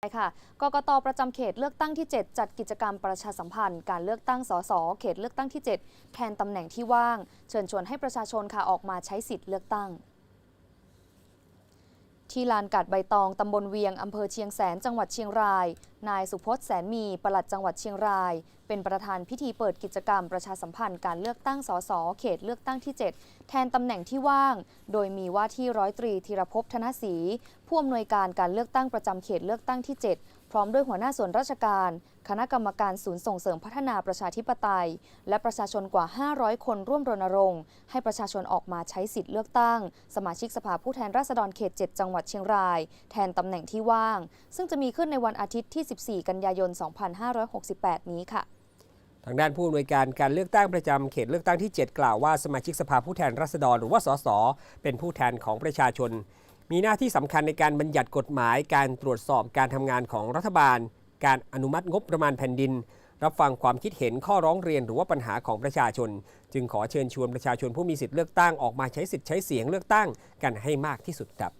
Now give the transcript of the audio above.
ใช่ค่ะ กกตประจำเขตเลือกตั้งที่ 7 จัดกิจกรรมประชาสัมพันธ์ การเลือกตั้งสสเขตเลือกตั้งที่ 7 แทนตำแหน่งที่ว่าง เชิญชวนให้ประชาชนค่ะออกมาใช้สิทธิ์เลือกตั้ง ที่ลานกัดใบตองตำบลเวียงอำเภอเชียงแสนจังหวัดเชียงรายนายสุพจน์แสนมีปลัดจังหวัดเชียงราย เป็นประธานพิธีเปิดกิจกรรมประชาสัมพันธ์การเลือกตั้งสสเขตเลือกตั้งที่ 7 แทนตำแหน่งที่ว่าง โดยมีว่าที่ร้อยตรีธีรภพธนศรีผู้อำนวยการการเลือกตั้งประจำเขตเลือกตั้งที่ 7 พร้อมด้วยหัวหน้าส่วนราชการ คณะกรรมการศูนย์ส่งเสริมพัฒนาประชาธิปไตย และประชาชนกว่า 500 คนร่วมรณรงค์ให้ประชาชนออกมาใช้สิทธิ์เลือกตั้ง สมาชิกสภาผู้แทนราษฎรเขต 7 จังหวัดเชียงราย แทนตำแหน่งที่ว่าง ซึ่งจะมีขึ้นในวันอาทิตย์ที่14กันยายน 2568 นี้ค่ะ ทางด้านผู้อำนวยการการเลือกตั้งประจำเขตเลือกตั้งที่ 7 กล่าวว่าสมาชิกสภาผู้แทนราษฎรหรือว่าสสเป็นผู้แทนของประชาชน มีหน้าที่สำคัญในการบัญญัติกฎหมาย การตรวจสอบการทำงานของรัฐบาล การอนุมัติงบประมาณแผ่นดิน รับฟังความคิดเห็นข้อร้องเรียนหรือว่าปัญหาของประชาชน จึงขอเชิญชวนประชาชนผู้มีสิทธิ์เลือกตั้งออกมาใช้สิทธิ์ใช้เสียงเลือกตั้งกันให้มากที่สุดครับ